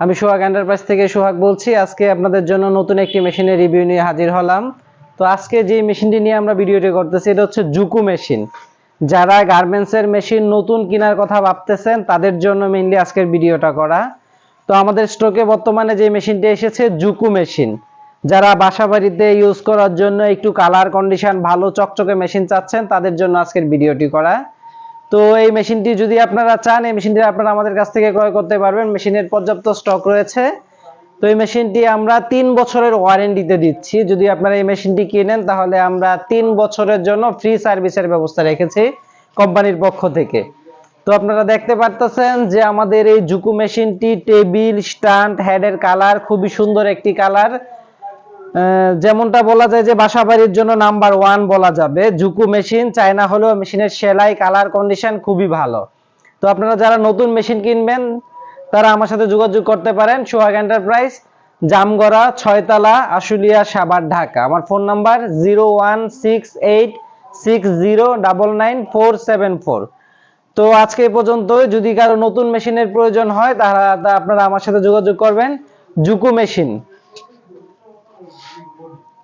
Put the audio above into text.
আমি সোহাগ এন্টারপ্রাইজ থেকে সোহাগ বলছি। আজকে আপনাদের জন্য নতুন একটি মেশিনের রিভিউ নিয়ে হাজির হলাম। তো আজকে যে মেশিনটি নিয়ে আমরা ভিডিওটি করতেছি, এটা হচ্ছে জুকু মেশিন। যারা গার্মেন্টসের মেশিন নতুন কেনার কথা ভাবতেছেন, তাদের জন্য মেইনলি আজকের ভিডিওটা করা। তো আমাদের স্টকে বর্তমানে যে মেশিনটি এসেছে, জুকু মেশিন। যারা বাসা বাড়িতে ইউজ করার জন্য একটু কালার কন্ডিশন ভালো চকচকে মেশিন চাচ্ছেন, তাদের জন্য আজকের ভিডিওটি করা। তো এই মেশিনটি যদি আপনারা চান, এই মেশিনটি আপনারা আমাদের কাছ থেকে ক্রয় করতে পারবেন। মেশিনের পর্যাপ্ত স্টক রয়েছে। তো এই মেশিনটি আমরা তিন বছরের ওয়ারেন্টিতে দিচ্ছি। যদি আপনারা এই মেশিনটি কিনেন, তাহলে আমরা তিন বছরের জন্য ফ্রি সার্ভিসের ব্যবস্থা রেখেছি কোম্পানির পক্ষ থেকে। তো আপনারা দেখতে পারতেছেন যে আমাদের এই জুকু মেশিনটি টেবিল, স্ট্যান্ড, হেডের কালার খুবই সুন্দর একটি কালার। যেমনটা বলা যায় যে বাসা বাড়ির জন্য নাম্বার ওয়ান বলা যাবে। জুকু মেশিন, চায়না হলেও মেশিনের সেলাই, কালার কন্ডিশন খুবই ভালো। তো আপনারা যারা নতুন মেশিন কিনবেন, তারা আমার সাথে যোগাযোগ করতে পারেন, সোহাগ এন্টারপ্রাইজ, জামগড়া, ছয়তলা, আশুলিয়া সাবার ঢাকা। আমার phone number zero one six eight, six zero double nine four seven four. তো আজকে পর্যন্ত যদি কারও নতুন মেশিনের প্রয়োজন হয় তাহলে তা আপনারা আমার সাথে যোগাযোগ করবেন। Juki machine. was really good.